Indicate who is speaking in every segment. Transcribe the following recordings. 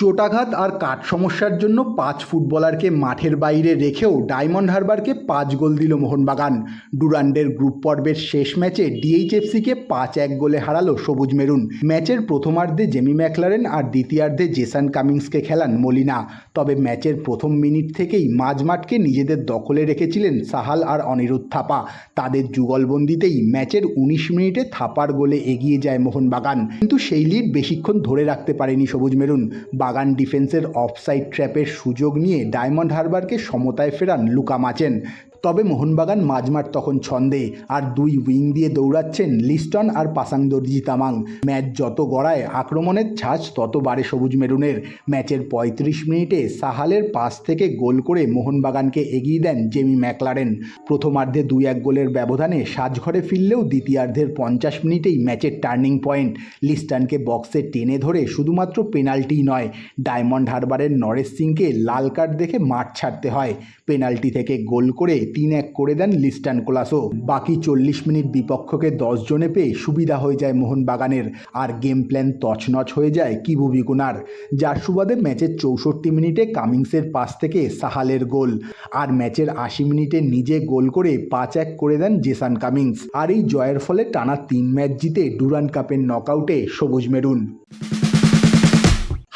Speaker 1: চোটাঘাত আর কাঠ সমস্যার জন্য পাঁচ ফুটবলারকে মাঠের বাইরে রেখেও ডায়মন্ড হারবারকে পাঁচ গোল দিল মোহনবাগান। ডুরান্ডের গ্রুপ পর্বের শেষ ম্যাচে ডিএইচএফসিকে পাঁচ এক গোলে হারালো সবুজ মেরুন। ম্যাচের প্রথমার্ধে জেমি ম্যাকলারেন আর দ্বিতীয়ার্ধে জেসান কামিংসকে খেলান মলিনা। তবে ম্যাচের প্রথম মিনিট থেকেই মাঝমাঠকে নিজেদের দখলে রেখেছিলেন সাহাল আর অনিরুদ্ধ থাপা। তাদের যুগলবন্দিতেই ম্যাচের উনিশ মিনিটে থাপার গোলে এগিয়ে যায় মোহনবাগান। কিন্তু সেই লিড বেশিক্ষণ ধরে রাখতে পারেনি সবুজ মেরুন। বাগান ডিফেন্সের অফসাইড ট্র্যাপের সুযোগ নিয়ে ডায়মন্ড হারবারকে সমতায় ফেরান লুকা মাচেন। তবে মোহনবাগান মাঝমাঠ তখন ছন্দে আর দুই উইং দিয়ে দৌড়াচ্ছেন লিস্টন আর পাসাং দর্জি তামাং ম্যাচ যত গড়ায়, আক্রমণের ছাঁচ তত বাড়ে সবুজ মেরুনের। ম্যাচের পঁয়ত্রিশ মিনিটে সাহালের পাস থেকে গোল করে মোহনবাগানকে এগিয়ে দেন জেমি ম্যাকলারেন। প্রথমার্ধে দুই এক গোলের ব্যবধানে সাজঘরে ফিরলেও দ্বিতীয়ার্ধের পঞ্চাশ মিনিটেই ম্যাচের টার্নিং পয়েন্ট। লিস্টনকে বক্সে টেনে ধরে শুধুমাত্র পেনাল্টি নয়, ডায়মন্ড হারবারের নরেশ সিংকে লাল কার্ড দেখে মাঠ ছাড়তে হয়। পেনাল্টি থেকে গোল করে তিন এক করে দেন লিস্টান কোলাসো। বাকি চল্লিশ মিনিট বিপক্ষকে দশ জনে পেয়ে সুবিধা হয়ে যায় মোহনবাগানের। আর গেম প্ল্যান তছনছ হয়ে যায় কিবু বিকুনার যার সুবাদে ম্যাচের চৌষট্টি মিনিটে কামিংসের পাস থেকে সাহালের গোল। আর ম্যাচের আশি মিনিটে নিজে গোল করে পাঁচ এক করে দেন জেসান কামিংস। আর এই জয়ের ফলে টানা তিন ম্যাচ জিতে ডুরান কাপের নকআউটে সবুজ মেরুন।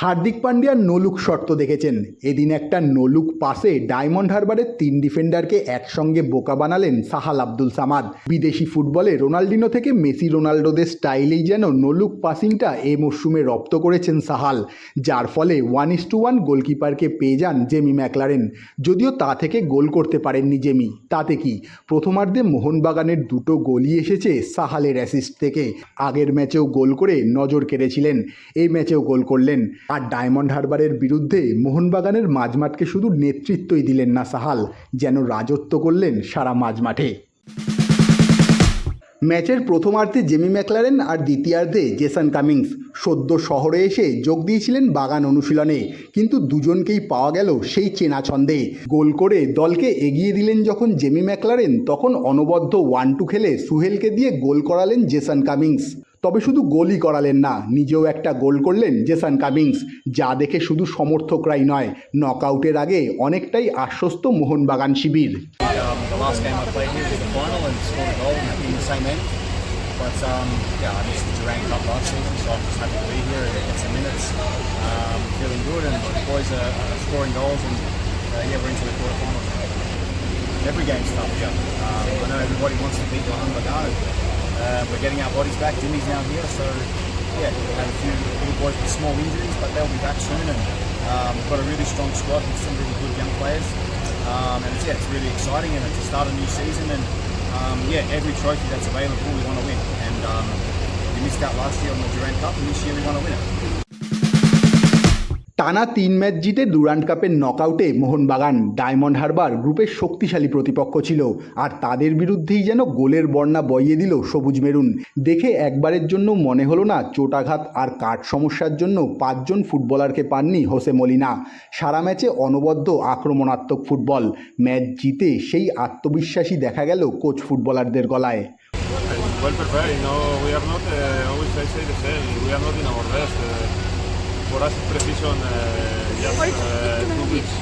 Speaker 1: হার্দিক পান্ডিয়ার নলুক শর্ত দেখেছেন। এদিন একটা নলুক পাসে ডায়মন্ড হারবারের তিন ডিফেন্ডারকে একসঙ্গে বোকা বানালেন সাহাল আব্দুল সামাদ। বিদেশি ফুটবলে রোনাল্ডিনো থেকে মেসি রোনাল্ডোদের স্টাইলেই যেন নলুক পাসিংটা এ মরশুমে রপ্ত করেছেন সাহাল, যার ফলে ওয়ান ইস টু ওয়ান গোলকিপারকে পেয়ে যান জেমি ম্যাকলারেন। যদিও তা থেকে গোল করতে পারেননি জেমি। তাতে কি? প্রথমার্ধে মোহনবাগানের দুটো গোলই এসেছে সাহালের অ্যাসিস্ট থেকে। আগের ম্যাচেও গোল করে নজর কেড়েছিলেন। এই ম্যাচেও গোল করলেন। আর ডায়মন্ড হারবারের বিরুদ্ধে মোহনবাগানের মাঝমাঠকে শুধু নেতৃত্বই দিলেন না সাহাল, যেন রাজত্ব করলেন সারা মাঝমাঠে। ম্যাচের প্রথমার্ধে জেমি ম্যাকলারেন আর দ্বিতীয়ার্ধে জেসান কামিংস সদ্য শহরে এসে যোগ দিয়েছিলেন বাগান অনুশীলনে, কিন্তু দুজনকেই পাওয়া গেল সেই চেনা ছন্দে। গোল করে দলকে এগিয়ে দিলেন যখন জেমি ম্যাকলারেন, তখন অনবদ্য ওয়ান টু খেলে সুহেলকে দিয়ে গোল করালেন জেসান কামিংস। তবে শুধু গোলই করালেন না, নিজেও একটা গোল করলেন জেসান কামিংস, যা দেখে শুধু সমর্থকরাই নয়, নকআউটের আগে অনেকটাই আশ্বস্ত মোহনবাগান শিবির।
Speaker 2: Uh, we're getting our bodies back. Jimmy's now here, so yeah, we had a few little boys with small injuries, but they'll be back soon, and um, we've got a really strong squad with some really good young players. Um, and it's, yeah, it's really exciting, and it's the start a new season, and um, yeah, every trophy that's available, we want to win. And um, we missed out last year on the Durant Cup, and this year we want to win it.
Speaker 1: টানা তিন match জিতে Durand কাপের নকআউটে Mohun Bagan diamond Harbour গ্রুপের শক্তিশালী প্রতিপক্ষ ছিল আর তাদের বিরুদ্ধেই যেন গোলের বর্ণা বইয়ে দিল সবুজ মেরুন দেখে একবারের জন্য মনে হলো না চোটাঘাত আর কাঠ সমস্যার জন্য পাঁচজন ফুটবলারকে পাননি হোসে মলিনা সারা ম্যাচে অনবদ্য আক্রমণাত্মক ফুটবল ম্যাচ জিতে সেই আত্মবিশ্বাসী দেখা গেল কোচ ফুটবলারদের গলায়
Speaker 3: well prepared. No, we are not. Uh, always I say the same. We are not in our best. Uh, for us, precision. Uh, just uh, two weeks,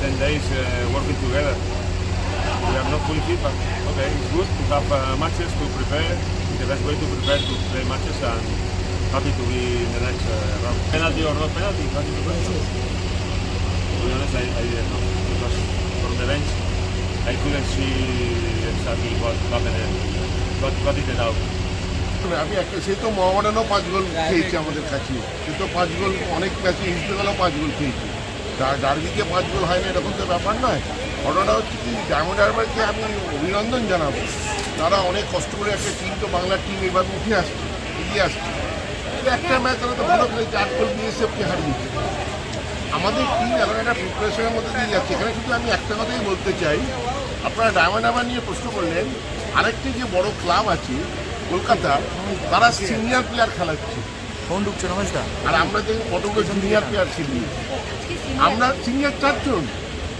Speaker 3: ten days uh, working together. We are not fully fit, but okay, it's good to have uh, matches to prepare. The best way to prepare to play matches, and happy to be in the next uh, round. Penalty or not penalty? That's the question. To be honest, I, I didn't know because from the bench, I couldn't see exactly what happened. What, what did it out?
Speaker 4: আমি একটা, সে তো মহামারানও পাঁচ গোল খেয়েছে আমাদের কাছে। সে তো পাঁচ গোল, অনেক ম্যাচে ইস্টবেঙ্গলও পাঁচ গোল খেয়েছে। ডার্বিকে পাঁচ গোল হয়নি এরকম তো ব্যাপার নয়। ঘটনা হচ্ছে কি ডায়মন্ড হারবারকে আমি অভিনন্দন জানাব। তারা অনেক কষ্ট করে একটা টিম তো বাংলার টিম এবার উঠে আসছে, এগিয়ে আসছে। একটা ম্যাচ তারা তো ভালো খেলেছে, আট গোল দিয়ে সেফকে হারিয়েছে আমাদের টিম এখন একটা প্রিপারেশনের মধ্যে দিয়ে যাচ্ছে। এখানে শুধু আমি একটা কথাই বলতে চাই, আপনারা ডায়মন্ড হারবার নিয়ে প্রশ্ন করলেন, আরেকটি যে বড় ক্লাব আছে কলকাতা তারা সিনিয়র প্লেয়ার খেলাচ্ছে
Speaker 5: ফোন ঢুকছে রমেশদা।
Speaker 4: আর আমরা যে কতগুলো জুনিয়র প্লেয়ার ছিলি আমরা সিনিয়র চারজন।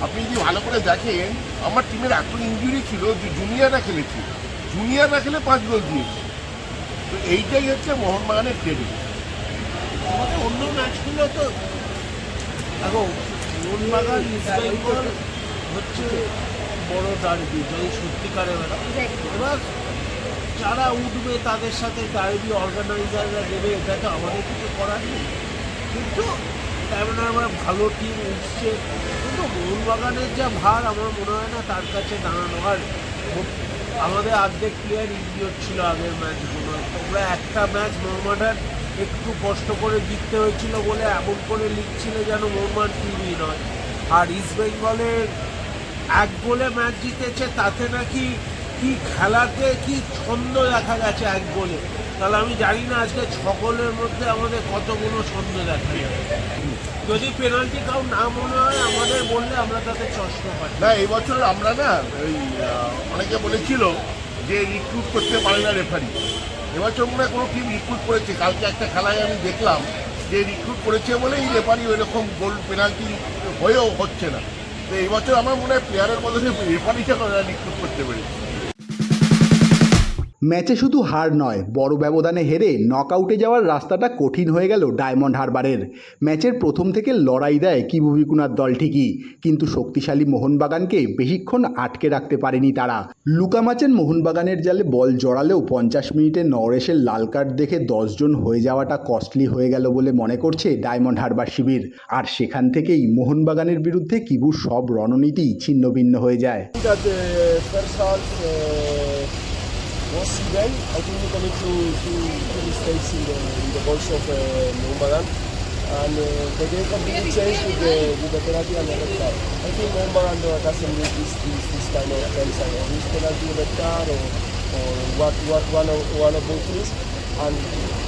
Speaker 4: আপনি যদি ভালো করে দেখেন আমার টিমের এত ইঞ্জুরি ছিল যে জুনিয়ররা খেলেছি। জুনিয়ররা খেলে পাঁচ গোল দিয়েছে। তো এইটাই হচ্ছে মোহনবাগানের ক্রেডিট
Speaker 6: আমাদের অন্য ম্যাচগুলো তো দেখো মোহনবাগান হচ্ছে বড় ডার্বি যদি সত্যিকারের বেলা এবার যারা উঠবে তাদের সাথে ডার্বি অর্গানাইজাররা দেবে এটা তো আমাদের কিছু করার নেই। কিন্তু তেমন আমার ভালো টিম উঠছে, কিন্তু মোহনবাগানের যা ভার আমার মনে হয় না তার কাছে দাঁড়ানো। আর আমাদের অর্ধেক প্লেয়ার ইঞ্জিওর ছিল আগের ম্যাচগুলো তোমরা একটা ম্যাচ মোহাম্মদান একটু কষ্ট করে জিততে হয়েছিল বলে এমন করে লিখছিলে যেন মোহাম্মদ টিভি নয়। আর ইস্ট বেঙ্গলের এক গোলে ম্যাচ জিতেছে, তাতে নাকি কি খেলাতে কি ছন্দ দেখা গেছে এক গোলে? তাহলে আমি জানি না আজকে ছ গোলের মধ্যে আমাদের কতগুলো ছন্দ দেখা যদি পেনাল্টি কাউ না মনে হয়, আমাদের বললে আমরা তাতে চশমা পাই
Speaker 4: না, এই বছর আমরা না ওই অনেকে বলেছিল যে রিক্রুট করতে পারে না রেফারি এবছর মনে কোনো টিম রিক্রুট করেছে। কালকে একটা খেলায় আমি দেখলাম যে রিক্রুট করেছে বলেই রেফারি ওই রকম গোল পেনাল্টি হয়েও হচ্ছে না। তো এই বছর আমার মনে হয় প্লেয়ারের বদলে রেফারিটা রিক্রুট করতে পেরেছে।
Speaker 1: ম্যাচে শুধু হার নয়, বড় ব্যবধানে হেরে নকআউটে যাওয়ার রাস্তাটা কঠিন হয়ে গেল ডায়মন্ড হারবারের। ম্যাচের প্রথম থেকে লড়াই দেয় কিবুবিকুনার দল ঠিকই, কিন্তু শক্তিশালী মোহনবাগানকে বেশিক্ষণ আটকে রাখতে পারেনি তারা। লুকামাচেন মোহনবাগানের জালে বল জড়ালেও পঞ্চাশ মিনিটে নরেশের লাল কার্ড দেখে দশজন হয়ে যাওয়াটা কস্টলি হয়ে গেল বলে মনে করছে ডায়মন্ড হারবার শিবির। আর সেখান থেকেই মোহনবাগানের বিরুদ্ধে কিবুর সব রণনীতি ছিন্ন ভিন্ন হয়ে যায়।
Speaker 7: That the first half was even. I think we committed two, two, two mistakes in the, in the goals of uh, Mohammedan. And uh, the game completely changed with the, with the penalty and the red card. I think Mohammedan doesn't need this, this, this kind of penalty, or this penalty red card, or, or what, what, one, of, one of both things. And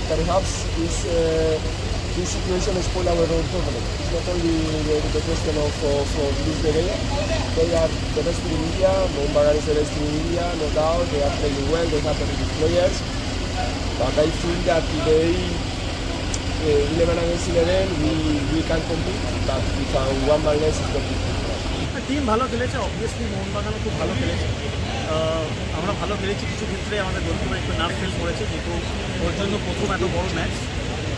Speaker 7: perhaps this, uh, this situation is spoil our own tournament. It's not only the, the question of, of, of the game. They are the best in India. Mohammedan is the best in India, no doubt. They are playing well. They have very good players. But I think that today, uh, 11 against 11, we, we can compete. But with uh, one man less, it's not difficult.
Speaker 6: Team ভালো খেলেছে obviously মোহনবাগানও খুব ভালো খেলেছে আমরা ভালো খেলেছি কিছু ক্ষেত্রে আমাদের গোলকিপার একটু নার্ভ ফেল করেছে যেহেতু ওর জন্য প্রথম এত বড় ম্যাচ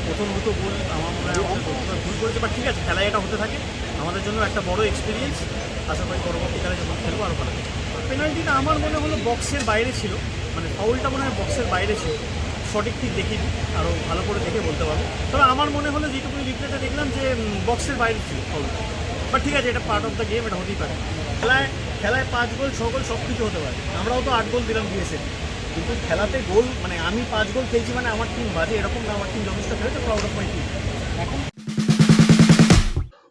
Speaker 6: প্রথম দুটো গোল আমার মনে হয় ভুল করেছে বাট ঠিক আছে, খেলায় এটা হতে থাকে। আমাদের জন্য একটা বড় এক্সপিরিয়েন্স আশা করি পরবর্তীকালে যখন খেলব আরও ভালো পেনাল্টিটা আমার মনে হলো বক্সের বাইরে ছিল। মানে ফাউলটা মনে হয় বক্সের বাইরে ছিল। সঠিক ঠিক দেখিনি আরও ভালো করে দেখে বলতে পারব। তবে আমার মনে হলো যেটুকু রিপ্লেটা দেখলাম যে বক্সের বাইরে ছিল ফাউলটা বাট ঠিক আছে, এটা পার্ট অফ দ্য গেম এটা হতেই পারে। খেলায় খেলায় পাঁচ গোল, ছ গোল সব কিছু হতে পারে। আমরাও তো আট গোল দিলাম দিয়েছে কিন্তু খেলাতে গোল মানে আমি পাঁচ গোল খেলছি মানে আমার টিম বাজে, এরকম না, আমার টিম যথেষ্ট খেলেছে প্রাউড অফ মাই টিম এখন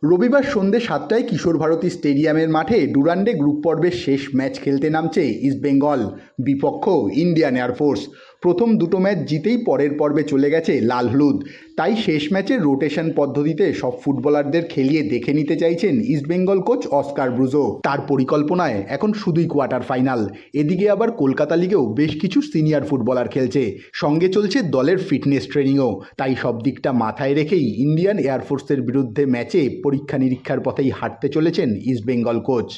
Speaker 1: রবিবার সন্ধ্যে সাতটায় কিশোর ভারতী স্টেডিয়ামের মাঠে ডুরান্ডে গ্রুপ পর্বের শেষ ম্যাচ খেলতে নামছে ইস্টবেঙ্গল বিপক্ষ, ইন্ডিয়ান এয়ারফোর্স প্রথম দুটো ম্যাচ জিতেই পরের পর্বে চলে গেছে লাল হলুদ। তাই শেষ ম্যাচের রোটেশন পদ্ধতিতে সব ফুটবলারদের খেলিয়ে দেখে নিতে চাইছেন ইস্টবেঙ্গল কোচ অস্কার ব্রুজো। তার পরিকল্পনায় এখন শুধুই কোয়ার্টার ফাইনাল। এদিকে আবার কলকাতা লিগেও বেশ কিছু সিনিয়র ফুটবলার খেলছে। সঙ্গে চলছে দলের ফিটনেস ট্রেনিংও। তাই সব দিকটা মাথায় রেখেই ইন্ডিয়ান এয়ারফোর্সের বিরুদ্ধে ম্যাচে পরীক্ষা নিরীক্ষার পথেই হাঁটতে চলেছেন East Bengal coach.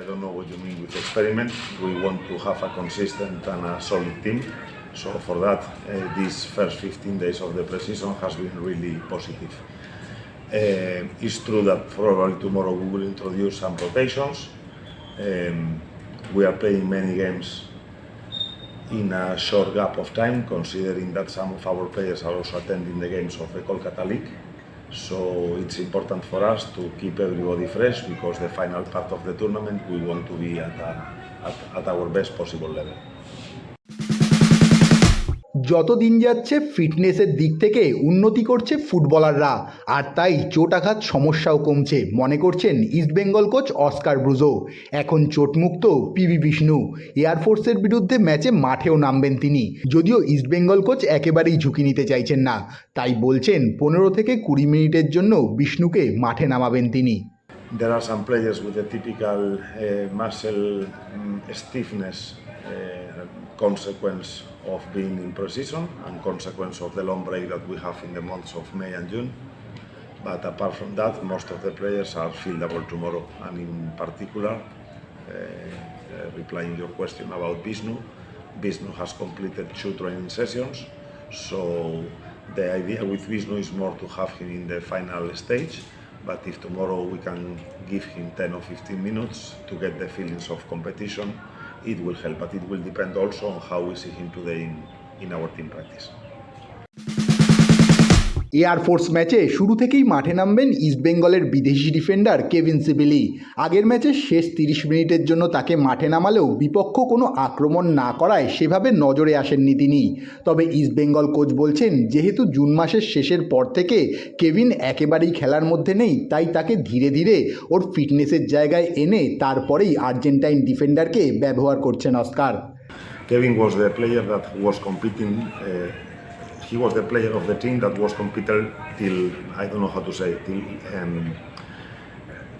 Speaker 8: I don't know what you mean with experiment. We want to have a consistent and a solid team. So for that, uh, these first 15 days of the preseason has been really positive. Uh, it's true that probably tomorrow we will introduce some rotations. Um, we are playing many games in a short gap of time, considering that some of our players are also attending the games of the Kolkata League. So it's important for us to keep everybody fresh because the final part of the tournament we want to be at, a, at, at our best possible level.
Speaker 1: যত দিন যাচ্ছে ফিটনেসের দিক থেকে উন্নতি করছে ফুটবলাররা আর তাই চোটাঘাত সমস্যাও কমছে। মনে করছেন ইস্টবেঙ্গল কোচ অস্কার ব্রুজো এখন চোটমুক্ত পিবি বিষ্ণু এয়ারফোর্সের বিরুদ্ধে ম্যাচে মাঠেও নামবেন তিনি। যদিও ইস্টবেঙ্গল কোচ একেবারেই ঝুঁকি নিতে চাইছেন না। তাই বলছেন পনেরো থেকে কুড়ি মিনিটের জন্য বিষ্ণুকে মাঠে নামাবেন তিনি।
Speaker 8: There are some players with a typical uh, muscle mm, stiffness uh, consequence. Of being in pre-season and consequence of the long break that we have in the months of May and June. But apart from that, most of the players are fieldable tomorrow, and in particular, uh, uh, replying your question about Vishnu, Vishnu has completed two training sessions, so the idea with Vishnu is more to have him in the final stage. But if tomorrow we can give him 10 or 15 minutes to get the feelings of competition, it will help. But it will depend also on how we see him today in, in our team practice.
Speaker 1: Air force ম্যাচে শুরু থেকেই মাঠে নামবেন ইস্টবেঙ্গলের বিদেশি defender Kevin সিবিলি আগের ম্যাচে শেষ তিরিশ মিনিটের জন্য তাকে মাঠে নামালেও বিপক্ষ কোনো আক্রমণ না করায় সেভাবে নজরে আসেননি তিনি তবে ইস্টবেঙ্গল কোচ বলছেন যেহেতু জুন মাসের শেষের পর থেকে কেভিন একেবারেই খেলার মধ্যে নেই তাই তাকে ধীরে ধীরে ওর ফিটনেসের জায়গায় এনে তারপরেই আর্জেন্টাইন ডিফেন্ডারকে ব্যবহার করছেন Oscar
Speaker 8: Kevin was the player that was competing. Uh, he was the player of the team that was competing till I don't know how to say till um,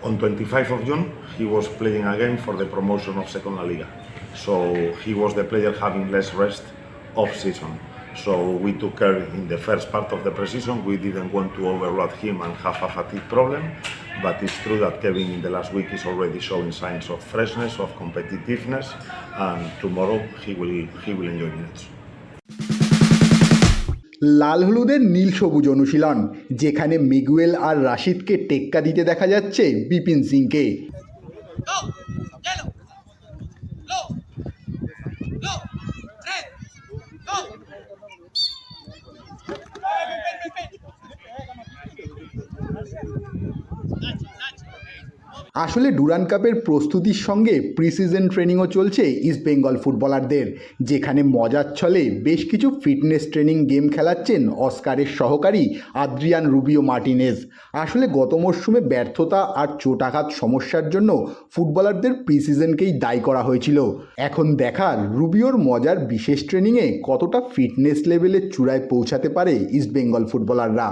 Speaker 8: on 25 of June. He was playing again for the promotion of Second La Liga. So he was the player having less rest off season. So we took care in the first part of the preseason. We didn't want to overload him and have a fatigue problem. But it's true that Kevin in the last week is already showing signs of freshness, of competitiveness, and tomorrow he will he will enjoy minutes.
Speaker 1: লাল হলুদের নীল সবুজ অনুশীলন, যেখানে Miguel আর রাশিদকে টেক্কা দিতে দেখা যাচ্ছে বিপিন সিংকে। আসলে ডুরান কাপের প্রস্তুতির সঙ্গে প্রিসিজন ট্রেনিংও চলছে ইস্টবেঙ্গল ফুটবলারদের যেখানে মজার ছলে বেশ কিছু ফিটনেস ট্রেনিং গেম খেলাচ্ছেন অস্কারের সহকারী আদ্রিয়ান রুবিও মার্টিনেজ। আসলে গত মরশুমে ব্যর্থতা আর চোটাঘাত সমস্যার জন্য ফুটবলারদের প্রিসিজনকেই দায়ী করা হয়েছিল। এখন দেখার রুবিওর মজার বিশেষ ট্রেনিংয়ে কতটা ফিটনেস লেভেলের চূড়ায় পৌঁছাতে পারে ইস্টবেঙ্গল ফুটবলাররা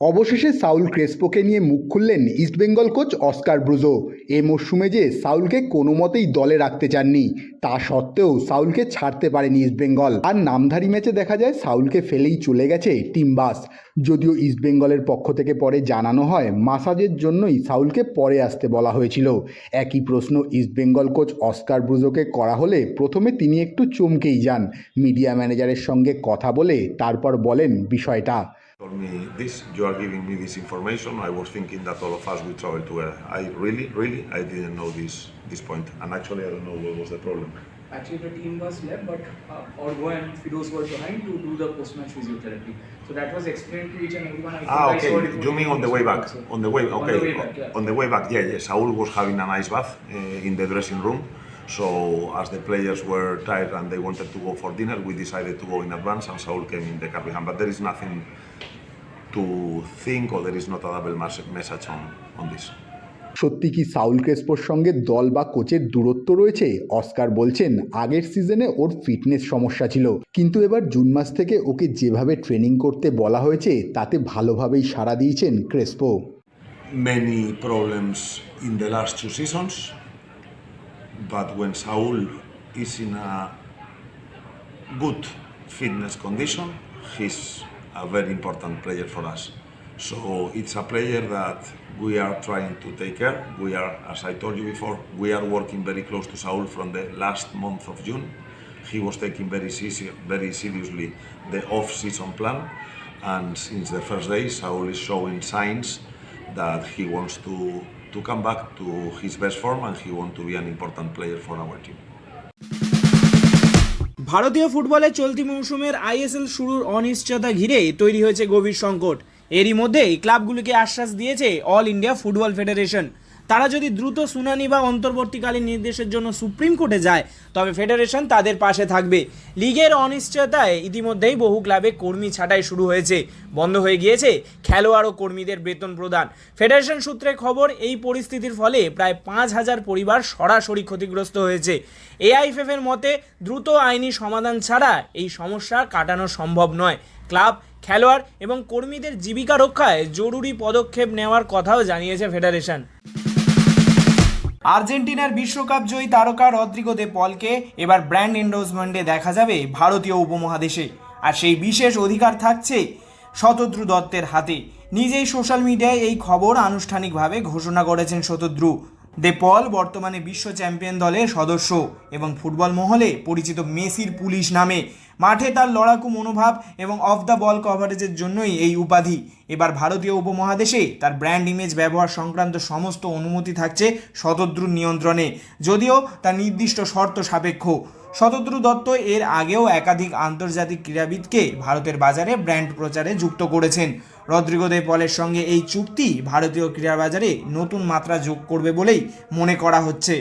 Speaker 1: অবশেষে সাউল ক্রেসপোকে নিয়ে মুখ খুললেন ইস্টবেঙ্গল কোচ অস্কার ব্রুজো। এ মরশুমে যে সাউলকে কোনো মতেই দলে রাখতে চাননি, তা সত্ত্বেও সাউলকে ছাড়তে পারেনি ইস্টবেঙ্গল আর নামধারী ম্যাচে দেখা যায় সাউলকে ফেলেই চলে গেছে টিম বাস। যদিও ইস্টবেঙ্গলের পক্ষ থেকে পরে জানানো হয়, মাসাজের জন্যই সাউলকে পরে আসতে বলা হয়েছিল। একই প্রশ্ন ইস্টবেঙ্গল কোচ অস্কার ব্রুজোকে করা হলে প্রথমে তিনি একটু চমকেই যান। মিডিয়া ম্যানেজারের সঙ্গে কথা বলে তারপর বলেন বিষয়টা।
Speaker 8: Told me this, you are giving me this information. I was thinking that all of us will travel together. I really, really, I didn't know this this point, and actually, I don't know what was the problem.
Speaker 5: Actually, the team was left, but uh, Orgo and Fidos were behind to do the post-match physiotherapy. So that was explained to each and everyone. I think
Speaker 8: Ah,
Speaker 5: I
Speaker 8: okay.
Speaker 5: saw
Speaker 8: You mean on the way back?
Speaker 5: also.
Speaker 8: On the way,
Speaker 5: On
Speaker 8: okay.
Speaker 5: the way back, yeah.
Speaker 8: On the way back, yeah, yeah. Saul was having an ice bath uh, in the dressing room. So as the players were tired and they wanted to go for dinner, we decided to go in advance, and Saul came in the car behind. But there is nothing to think or there is not a double message on, on this.
Speaker 1: সত্যি কি Saul ক্রেসপোর সঙ্গে দল বা কোচের দূরত্ব রয়েছে? Oscar বলছেন আগের সিজনে ওর ফিটনেস সমস্যা ছিল। কিন্তু এবার জুন মাস থেকে ওকে যেভাবে ট্রেনিং করতে বলা হয়েছে তাতে ভালোভাবেই সাড়া দিয়েছেন Crespo.
Speaker 8: Many problems in the last two seasons but when Saul is in a good fitness condition his a very important player for us. So it's a player that we are trying to take care. We are, as I told you before, we are working very close to Saul from the last month of June. He was taking very, very seriously the off-season plan, and since the first day, Saul is showing signs that he wants to to come back to his best form and he wants to be an important player for our team.
Speaker 9: ভারতীয় ফুটবলে চলতি মৌসুমের ISL শুরুর অনিশ্চয়তা ঘিরে তৈরি হয়েছে গভীর সংকট। এরই মধ্যেই ক্লাবগুলিকে আশ্বাস দিয়েছে অল ইন্ডিয়া ফুটবল ফেডারেশন তারা যদি দ্রুত শুনানি বা অন্তর্বর্তীকালীন নির্দেশের জন্য সুপ্রিম কোর্টে যায়, তবে ফেডারেশন তাদের পাশে থাকবে। লিগের অনিশ্চয়তায় ইতিমধ্যেই বহু ক্লাবে কর্মী ছাঁটাই শুরু হয়েছে। বন্ধ হয়ে গিয়েছে খেলোয়াড় ও কর্মীদের বেতন প্রদান। ফেডারেশন সূত্রে খবর, এই পরিস্থিতির ফলে প্রায় পাঁচ হাজার পরিবার সরাসরি ক্ষতিগ্রস্ত হয়েছে। এআইএফএফের মতে, দ্রুত আইনি সমাধান ছাড়া এই সমস্যা কাটানো সম্ভব নয়। ক্লাব, খেলোয়াড় এবং কর্মীদের জীবিকা রক্ষায় জরুরি পদক্ষেপ নেওয়ার কথাও জানিয়েছে ফেডারেশন। আর্জেন্টিনার বিশ্বকাপ জয়ী তারকা রদ্রিগো দে পলকে এবার ব্র্যান্ড এন্ডোজমেন্টে দেখা যাবে ভারতীয় উপমহাদেশে। আর সেই বিশেষ অধিকার থাকছে শতদ্রু দত্তের হাতে। নিজেই সোশ্যাল মিডিয়ায় এই খবর আনুষ্ঠানিকভাবে ঘোষণা করেছেন শতদ্রু। দে পল বর্তমানে বিশ্ব চ্যাম্পিয়ন দলের সদস্য এবং ফুটবল মহলে পরিচিত মেসির পুলিশ নামে। মাঠে তার লড়াকু মনোভাব এবং অফ দ্য বল কভারেজের জন্যই এই উপাধি। এবার ভারতীয় উপমহাদেশে তার ব্র্যান্ড ইমেজ ব্যবহার সংক্রান্ত সমস্ত অনুমতি থাকছে শতদ্রুর নিয়ন্ত্রণে। যদিও তার নির্দিষ্ট শর্ত সাপেক্ষ। শতদ্রু দত্ত এর আগেও একাধিক আন্তর্জাতিক ক্রীড়াবিদকে ভারতের বাজারে ব্র্যান্ড প্রচারে যুক্ত করেছেন। রদ্রিগো দে পলের সঙ্গে এই চুক্তি ভারতীয় ক্রীড়া বাজারে নতুন মাত্রা যোগ করবে বলেই মনে করা হচ্ছে।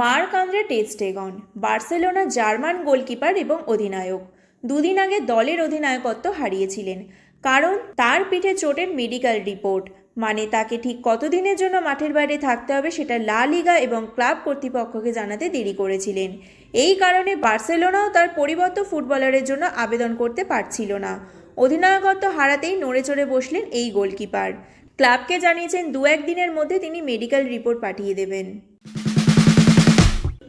Speaker 10: Marc Andre ter Stegen, Barcelona German goalkeeper এবং অধিনায়ক। দুদিন আগে দলের অধিনায়কত্ব হারিয়েছিলেন, কারণ তার পিঠে চোটের মেডিকেল রিপোর্ট। মানে তাকে ঠিক কতদিনের জন্য মাঠের বাইরে থাকতে হবে সেটা লা লিগা এবং ক্লাব কর্তৃপক্ষকে জানাতে দেরি করেছিলেন। এই কারণে বার্সেলোনাও তার পরিবর্ত ফুটবলারের জন্য আবেদন করতে পারছিল না। অধিনায়কত্ব হারাতেই নড়ে চড়ে বসলেন এই গোলকিপার। ক্লাবকে জানিয়েছেন দু একদিনের মধ্যে তিনি মেডিকেল রিপোর্ট পাঠিয়ে দেবেন।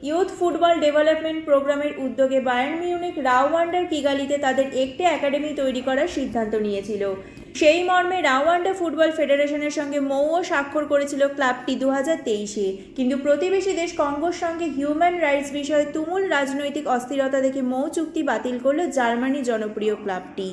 Speaker 10: ইউথ ফুটবল ডেভেলপমেন্ট প্রোগ্রামের উদ্যোগে বায়ার্ন মিউনিক রাওয়ান্ডার কিগালিতে তাদের একটি একাডেমি তৈরি করার সিদ্ধান্ত নিয়েছিল। সেই মর্মে রাওয়ান্ডা ফুটবল ফেডারেশনের সঙ্গে মৌও স্বাক্ষর করেছিল ক্লাবটি দু তেইশে। কিন্তু প্রতিবেশী দেশ কঙ্গোর সঙ্গে হিউম্যান রাইটস বিষয়ে তুমুল রাজনৈতিক অস্থিরতা দেখে মৌ চুক্তি বাতিল করল জার্মানি জনপ্রিয় ক্লাবটি।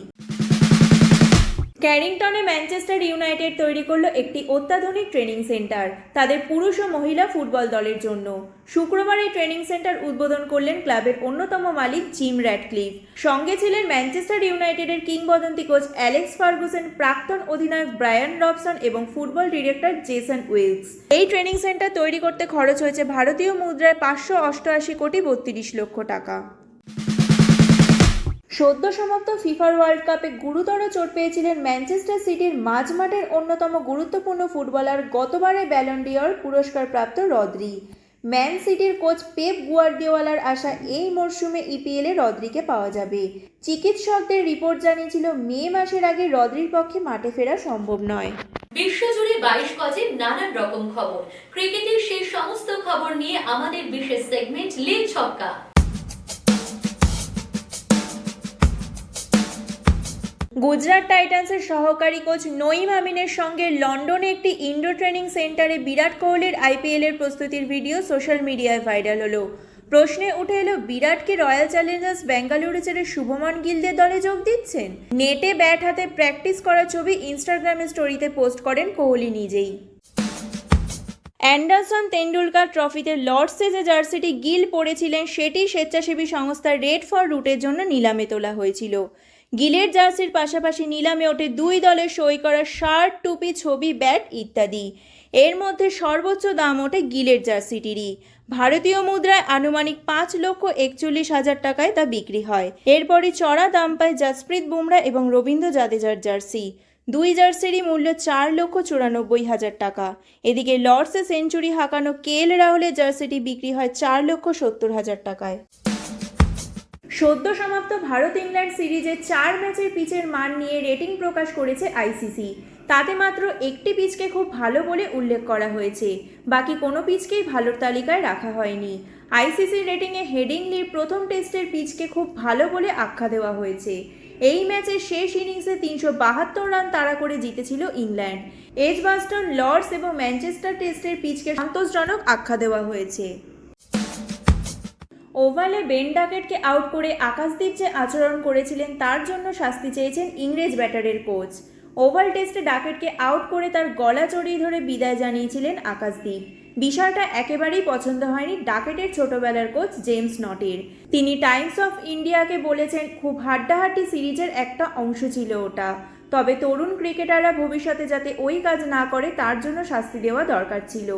Speaker 10: ক্যারিংটনে ম্যানচেস্টার ইউনাইটেড তৈরি করল একটি অত্যাধুনিক ট্রেনিং সেন্টার, তাদের পুরুষ ও মহিলা ফুটবল দলের জন্য। শুক্রবার এই ট্রেনিং সেন্টার উদ্বোধন করলেন ক্লাবের অন্যতম মালিক জিম র্যাডক্লিফ। সঙ্গে ছিলেন ম্যানচেস্টার ইউনাইটেডের কিংবদন্তি কোচ অ্যালেক্স ফার্গুসন, প্রাক্তন অধিনায়ক ব্রায়ান রবসন এবং ফুটবল ডিরেক্টর জেসন উইলস। এই ট্রেনিং সেন্টার তৈরি করতে খরচ হয়েছে ভারতীয় মুদ্রায় পাঁচশো অষ্টআশি কোটি বত্রিশ লক্ষ টাকা। সদ্য সমাপ্ত ফিফার ওয়ার্ল্ড কাপে গুরুতর চোট পেয়েছিলেন ম্যানচেস্টার সিটির মাঝমাঠের অন্যতম গুরুত্বপূর্ণ ফুটবলার, গতবারে ব্যালন্ডিয়র পুরস্কার প্রাপ্ত রদ্রি। ম্যান সিটির কোচ পেপ গুয়ার্দিওয়ালার আশা এই মরশুমে ইপিএলে রদ্রিকে পাওয়া যাবে। চিকিৎসকদের রিপোর্ট জানিয়েছিল, মে মাসের আগে রদ্রির পক্ষে মাঠে ফেরা সম্ভব নয়।
Speaker 11: বিশ্বজুড়ে বাইশ গজে নানান রকম খবর। ক্রিকেটের সেই সমস্ত খবর নিয়ে আমাদের বিশেষ সেগমেন্ট লিগ ছক্কা।
Speaker 10: গুজরাট টাইটান্সের সহকারী কোচ নঈম আমিনের সঙ্গে লন্ডনে একটি ইনডোর ট্রেনিং সেন্টারে বিরাট কোহলির আইপিএলের প্রস্তুতির ভিডিও সোশ্যাল মিডিয়ায় ভাইরাল হলো। প্রশ্নে উঠে এলো, বিরাটকে রয়্যাল চ্যালেঞ্জার্স বেঙ্গালুরু ছেড়ে শুভমান গিলদের দলে যোগ দিচ্ছেন? নেটে ব্যাট হাতে প্র্যাকটিস করা ছবি ইনস্টাগ্রামে স্টোরিতে পোস্ট করেন কোহলি নিজেই। অ্যান্ডারসন তেন্ডুলকার ট্রফিতে লর্ডসে যে জার্সিটি গিল পড়েছিলেন, সেটি স্বেচ্ছাসেবী সংস্থা রেড ফর রুটের জন্য নিলামে তোলা হয়েছিল। গিলের জার্সির পাশাপাশি নিলামে ওঠে দুই দলের সই করা শার্ট, টুপি, ছবি, ব্যাট ইত্যাদি। এর মধ্যে সর্বোচ্চ দাম ওঠে গিলের জার্সিটিরই। ভারতীয় মুদ্রায় আনুমানিক পাঁচ লক্ষ একচল্লিশ হাজার টাকায় তা বিক্রি হয়। এরপরই চড়া দাম পায় জসপ্রীত বুমরা এবং রবীন্দ্র জাদেজার জার্সি। দুই জার্সিরই মূল্য চার লক্ষ চুরানব্বই হাজার টাকা। এদিকে লর্ডসে সেঞ্চুরি হাঁকানো কেএল রাহুলের জার্সিটি বিক্রি হয় চার লক্ষ সত্তর হাজার টাকায়। সদ্য সমাপ্ত ভারত ইংল্যান্ড সিরিজে চার ম্যাচের পিচের মান নিয়ে রেটিং প্রকাশ করেছে আইসিসি তাতে মাত্র একটি পিচকে খুব ভালো বলে উল্লেখ করা হয়েছে। বাকি কোনো পিচকেই ভালোর তালিকায় রাখা হয়নি। আইসিসি রেটিংয়ে হেডিংলির প্রথম টেস্টের পিচকে খুব ভালো বলে আখ্যা দেওয়া হয়েছে। এই ম্যাচের শেষ ইনিংসে তিনশো বাহাত্তর রান তাড়া করে জিতেছিল ইংল্যান্ড। এজবাস্টন লর্ডস এবং ম্যানচেস্টার টেস্টের পিচকে সন্তোষজনক আখ্যা দেওয়া হয়েছে। ওভালে বেন ডাকেটকে আউট করে আকাশদীপ যে আচরণ করেছিলেন তার জন্য শাস্তি চেয়েছেন ইংরেজ ব্যাটারের কোচ। ওভাল টেস্টে ডাকেটকে আউট করে তার গলা চড়িয়ে ধরে বিদায় জানিয়েছিলেন আকাশদীপ। বিষয়টা একেবারেই পছন্দ হয়নি ডাকেটের ছোটবেলার কোচ জেমস নটের। তিনি টাইমস অফ ইন্ডিয়াকে বলেছেন, খুব হাড্ডাহাড্ডি সিরিজের একটা অংশ ছিল ওটা। তবে তরুণ ক্রিকেটাররা ভবিষ্যতে যাতে ওই কাজ না করে তার জন্য শাস্তি দেওয়া দরকার ছিল।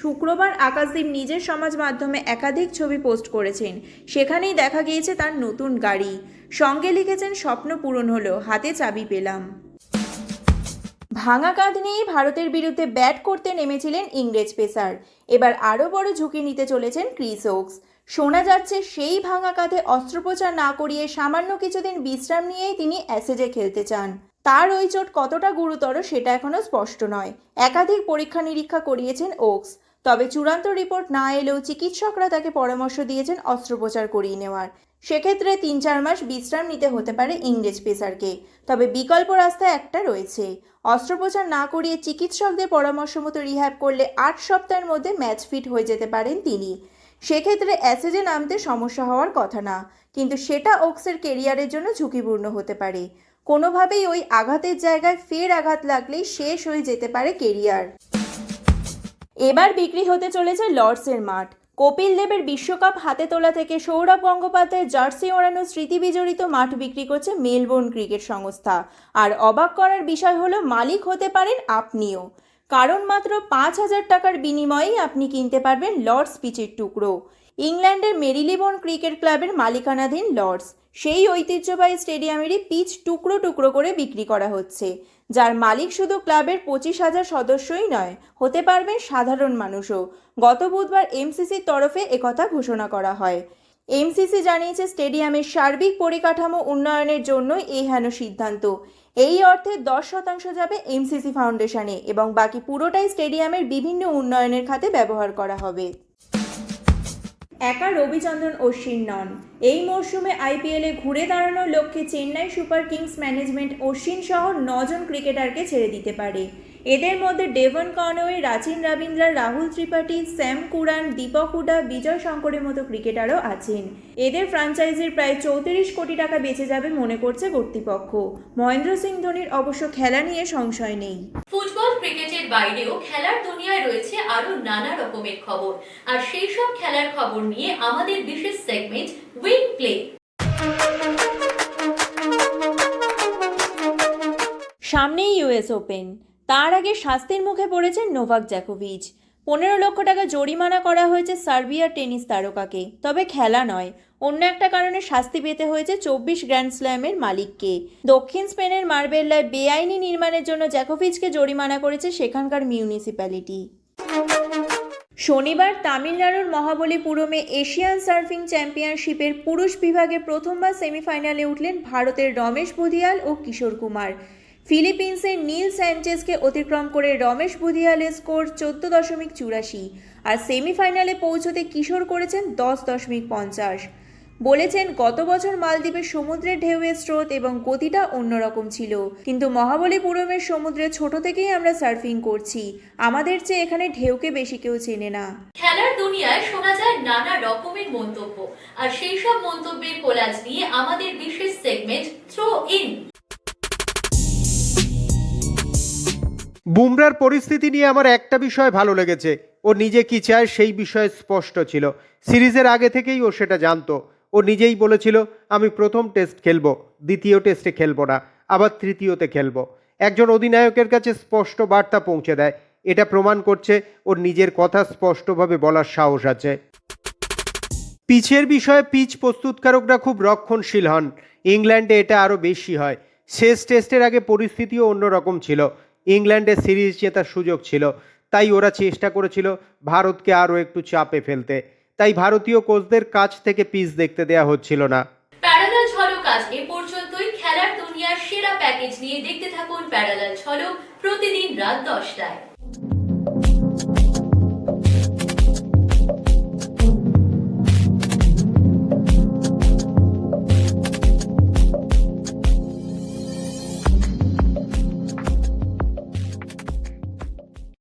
Speaker 10: শুক্রবার আকাশদীপ নিজের সমাজ মাধ্যমে একাধিক ছবি পোস্ট করেছেন। সেখানেই দেখা গিয়েছে তার নতুন গাড়ি। সঙ্গে লিখেছেন, স্বপ্ন পূরণ হলো, হাতে চাবি পেলাম। ভাঙা কাঁধ নিয়েই ভারতের বিরুদ্ধে ব্যাট করতে নেমেছিলেন ইংরেজ পেসার। এবার আরও বড় ঝুঁকি নিতে চলেছেন ক্রিস ওক্স। শোনা যাচ্ছে, সেই ভাঙা কাঁধে অস্ত্রোপচার না করিয়ে সামান্য কিছুদিন বিশ্রাম নিয়েই তিনি অ্যাসেজে খেলতে চান। তার ওই চোট কতটা গুরুতর সেটা এখনও স্পষ্ট নয়। একাধিক পরীক্ষা নিরীক্ষা করিয়েছেন ওকস। তবে চূড়ান্ত রিপোর্ট না এলেও চিকিৎসকরা তাকে পরামর্শ দিয়েছেন অস্ত্রোপচার করিয়ে নেওয়ার। সেক্ষেত্রে তিন চার মাস বিশ্রাম নিতে হতে পারে ইংরেজ পেসারকে। তবে বিকল্প রাস্তা একটা রয়েছে। অস্ত্রোপচার না করিয়ে চিকিৎসকদের পরামর্শ মতো রিহ্যাব করলে আট সপ্তাহের মধ্যে ম্যাচ ফিট হয়ে যেতে পারেন তিনি। সেক্ষেত্রে অ্যাসেজে নামতে সমস্যা হওয়ার কথা না, কিন্তু সেটা ওক্সের কেরিয়ারের জন্য ঝুঁকিপূর্ণ হতে পারে। কোনোভাবেই ওই আঘাতের জায়গায় ফের আঘাত লাগলেই শেষ হয়ে যেতে পারে কেরিয়ার। এবার বিক্রি হতে চলেছে লর্ডসের মাঠ। কপিল দেবের বিশ্বকাপ হাতে তোলা থেকে সৌরভ গঙ্গোপাধ্যায়ের জার্সি ওড়ানো স্মৃতি বিজড়িত মাঠ বিক্রি করছে মেলবোর্ন ক্রিকেট সংস্থা। আর অবাক করার বিষয় হলো, মালিক হতে পারেন আপনিও। কারণ মাত্র পাঁচ হাজার টাকার বিনিময়েই আপনি কিনতে পারবেন লর্ডস পিচের টুকরো। ইংল্যান্ডের মেরিলিবন ক্রিকেট ক্লাবের মালিকানাধীন লর্ডস। সেই ঐতিহ্যবাহী স্টেডিয়ামেরই পিচ টুকরো টুকরো করে বিক্রি করা হচ্ছে। যার মালিক শুধু ক্লাবের পঁচিশ হাজার সদস্যই নয়, হতে পারবেন সাধারণ মানুষও। গত বুধবার এমসিসির তরফে একথা ঘোষণা করা হয়। এমসিসি জানিয়েছে স্টেডিয়ামের সার্বিক পরিকাঠামো উন্নয়নের জন্যই এই হেন সিদ্ধান্ত। এই অর্থে দশ শতাংশ যাবে এমসিসি ফাউন্ডেশনে এবং বাকি পুরোটাই স্টেডিয়ামের বিভিন্ন উন্নয়নের খাতে ব্যবহার করা হবে। একা রবিচন্দ্রন অশ্বিন নন। এই মরশুমে আইপিএলে ঘুরে দাঁড়ানোর লক্ষ্যে Chennai Super Kings management Ashwin সহ নজন ক্রিকেটারকে ছেড়ে দিতে পারে। এদের মধ্যে Devon Conway Rachin Ravindra Rahul Tripathi Sam Curran Deepak Hooda Vijay শঙ্করের মতো ক্রিকেটারও আছেন। এদের ফ্রাঞ্চাইজির প্রায় চৌত্রিশ কোটি টাকা বেঁচে যাবে মনে করছে কর্তৃপক্ষ। মহেন্দ্র সিং ধোনির অবশ্য খেলা নিয়ে সংশয় নেই।
Speaker 11: ফুটবল ক্রিকেটের বাইরেও খেলার দুনিয়ায় রয়েছে আরও নানা রকমের খবর। আর সেই সব খেলার খবর নিয়ে আমাদের বিশেষ সেগমেন্ট উইং প্লে
Speaker 10: সামনেই ইউএস ওপেন তার আগে শাস্তির মুখে পড়েছেন নোভাক জ্যাকোভিচ। পনেরো লক্ষ টাকা জরিমানা করা হয়েছে সার্বিয়ার টেনিস তারকাকে। তবে খেলা নয়, অন্য একটা কারণে শাস্তি পেতে হয়েছে চব্বিশ গ্র্যান্ড স্ল্যামের মালিককে। দক্ষিণ স্পেনের মার্বেল্লায় বেআইনি নির্মাণের জন্য জ্যাকোভিচকে জরিমানা করেছে সেখানকার মিউনিসিপ্যালিটি। শনিবার তামিলনাড়ুর মহাবলীপুরমে এশিয়ান সার্ফিং চ্যাম্পিয়নশিপের পুরুষ বিভাগে প্রথমবার সেমিফাইনালে উঠলেন ভারতের রমেশ বুধিয়াল ও কিশোর কুমার। ফিলিপিন্সের নীল স্যাঞ্চেজকে অতিক্রম করে রমেশ বুধিয়ালের স্কোর চোদ্দ দশমিক চুরাশি আর সেমিফাইনালে পৌঁছতে কিশোর করেছেন দশ দশমিক পঞ্চাশ। বলেছেন, গত বছর মালদ্বীপের সমুদ্রের ঢেউয়ের স্রোত এবং গতিটা অন্যরকম ছিল। কিন্তু মহাবলীপুরমের সমুদ্রে ছোট থেকেই আমরা সার্ফিং করছি। আমাদের চেয়ে এখানে ঢেউকে বেশি কেউ চেনে না।
Speaker 11: খেলার দুনিয়ায় শোনা যায় নানা রকমের মন্তব্য। আর সেই সব মন্তব্যের কোলাজ নিয়ে আমাদের বিশেষ সেগমেন্ট থ্রো ইন
Speaker 12: বুমরার পরিস্থিতি নিয়ে আমার একটা বিষয় ভালো লেগেছে। ও নিজে কি চায় সেই বিষয়ে স্পষ্ট ছিল। সিরিজের আগে থেকেই ও সেটা জানতো। ও নিজেই বলেছিল, আমি প্রথম টেস্ট খেলব, দ্বিতীয় টেস্টে খেলব না, আবার তৃতীয়তে খেলব। একজন অধিনায়কের কাছে স্পষ্ট বার্তা পৌঁছে দেয়। এটা প্রমাণ করছে, ওর নিজের কথা স্পষ্টভাবে বলার সাহস আছে। পিচের বিষয়ে পিচ প্রস্তুতকারকরা খুব রক্ষণশীল হন। ইংল্যান্ডে এটা আরও বেশি হয়। শেষ টেস্টের আগে পরিস্থিতিও অন্যরকম ছিল। ইংল্যান্ডে সিরিজ জেতার সুযোগ ছিল, তাই ওরা চেষ্টা করেছিল ভারতকে আরও একটু চাপে ফেলতে। তাই ভারতীয় কোচদের কাছ থেকে পিচ দেখতে দেয়া হচ্ছিল না।
Speaker 11: প্যারালাল ঝলক আজ এ পর্যন্তই। খেলার দুনিয়ার সেরা প্যাকেজ নিয়ে দেখতে থাকুন প্যারালাল ঝলক প্রতিদিন রাত দশটায়।